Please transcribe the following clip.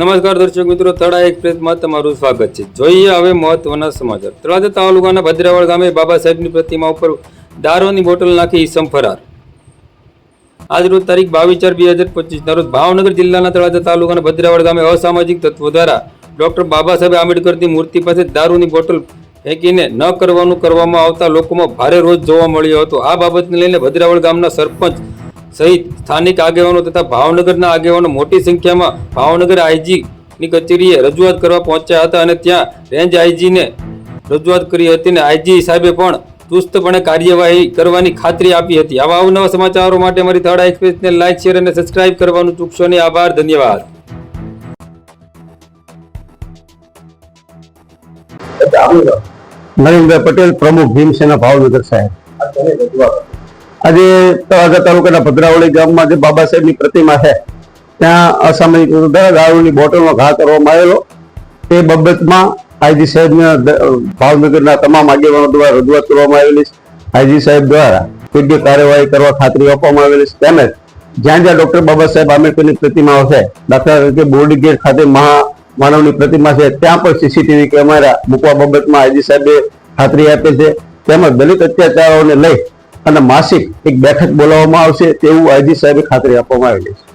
નમસ્કાર દર્શક મિત્રો, તળા એક્સપ્રેસમાં તમારું સ્વાગત છે. જોઈએ હવે મહત્વના સમાચાર. તળાજા તાલુકાના ભદ્રાવળ ગામે બાબા સાહેબની પ્રતિમા ઉપર દારૂની બોટલ નાખી ઈસમ ફરાર. આજરોજ તારીખ બાવીસ ચાર બે હજાર પચીસના રોજ ભાવનગર જિલ્લાના તળાજા તાલુકાના ભદ્રાવળ ગામે અસામાજિક તત્વો દ્વારા ડોક્ટર બાબા સાહેબ આંબેડકરની મૂર્તિ પાસે દારૂની બોટલ ફેંકીને ન કરવાનું કરવામાં આવતા લોકોમાં ભારે રોજ જોવા મળ્યો હતો. આ બાબતને લઈને ભદ્રાવળ ગામના સરપંચ સહિત સ્થાનિક આગેવાનો તથા ભાવનગરના આગેવાનો મોટી સંખ્યામાં ભાવનગર આઈજીની કચેરીએ રજૂઆત કરવા પહોંચ્યા હતા અને ત્યાં રેન્જ આઈજીને રજૂઆત કરી હતી અને આઈજી સાહેબે પણ ચુસ્તપણે કાર્યવાહી કરવાની ખાતરી આપી હતી. આવા અવનવા સમાચારો માટે અમારી થર્ડ એક્સપ્રેસને લાઇક શેર અને સબસ્ક્રાઇબ કરવાનું ચૂકશો નહીં. આભાર, ધન્યવાદ. નરેન્દ્ર પટેલ પ્રમુખ ભીમસેના ભાવનગર સાહેબ. આજે તળાજા તાલુકાના ભદ્રાવળી ગામમાં જે બાબા સાહેબની પ્રતિમા છે, ત્યાં દ્વારા દારૂની બોટલનો ઘા કરવામાં આવેલો. તે બાબતમાં આઈજી સાહેબના ભાવનગરના તમામ આગેવાનો દ્વારા રજૂઆત કરવામાં આવેલી છે. આઈજી સાહેબ દ્વારા યોગ્ય કાર્યવાહી કરવા ખાતરી આપવામાં આવેલી છે. તેમજ જ્યાં જ્યાં ડોક્ટર બાબા સાહેબ આંબેડકરની પ્રતિમાઓ છે, દાખલા તરીકે બોર્ડ ગેટ ખાતે મહા માનવની પ્રતિમા છે, ત્યાં પણ સીસીટીવી કેમેરા મૂકવા બાબતમાં આઈજી સાહેબે ખાતરી આપે છે. તેમજ દલિત અત્યાચારોને લઈ અને માસિક એક બેઠક બોલાવવામાં આવશે તેવું આઈજી સાહેબે ખાતરી આપવામાં આવેલી છે.